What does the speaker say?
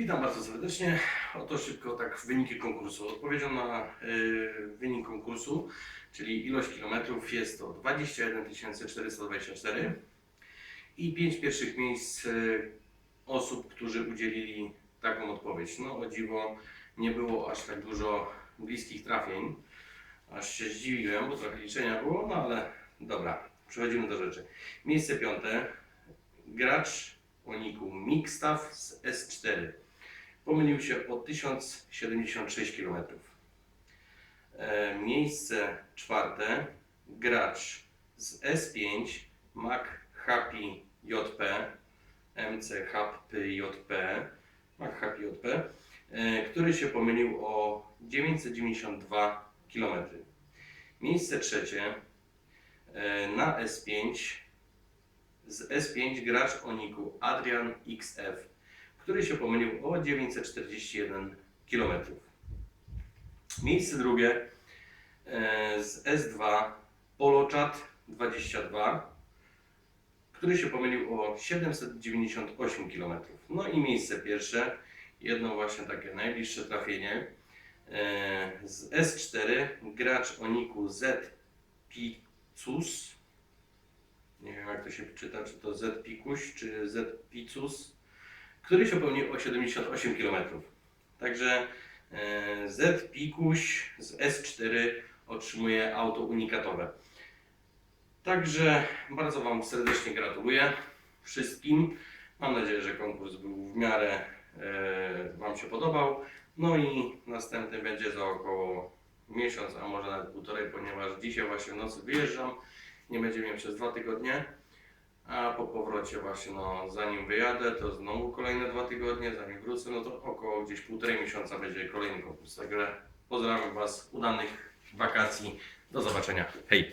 Witam bardzo serdecznie. Oto szybko tak wyniki konkursu. Odpowiedzią na y, wynik konkursu, czyli ilość kilometrów jest to 21 424 i 5 pierwszych miejsc y, osób, którzy udzielili taką odpowiedź. No o dziwo nie było aż tak dużo bliskich trafień. Aż się zdziwiłem, bo trochę liczenia było, no ale dobra, przechodzimy do rzeczy. Miejsce piąte. Gracz Oniku Mixtaff z S4. Pomylił się o 1076 km. E, miejsce czwarte. Gracz z S5 Mac Happy JP MC Happy JP Mac Happy JP, e, który się pomylił o 992 km. Miejsce trzecie. E, na S5 z S5 gracz o niku Adrian XF, który się pomylił o 941 km. Miejsce drugie e, z S2 Polochat 22, który się pomylił o 798 km. No i miejsce pierwsze, jedno właśnie takie najbliższe trafienie e, z S4 gracz o niku Z Picus nie wiem jak to się czyta, czy to Z Pikuś, czy Z Picus, który się pełni o 78 km. Także e, Z Pikuś z S4 otrzymuje auto unikatowe. Także bardzo Wam serdecznie gratuluję wszystkim. Mam nadzieję, że konkurs był w miarę e, Wam się podobał. No i następny będzie za około miesiąc, a może nawet półtorej, ponieważ dzisiaj właśnie w nocy wyjeżdżam nie będzie mnie przez dwa tygodnie, a po powrocie właśnie, no zanim wyjadę, to znowu kolejne dwa tygodnie, zanim wrócę, no to około gdzieś półtorej miesiąca będzie kolejny konkurs. Także pozdrawiam Was, udanych wakacji, do zobaczenia, hej!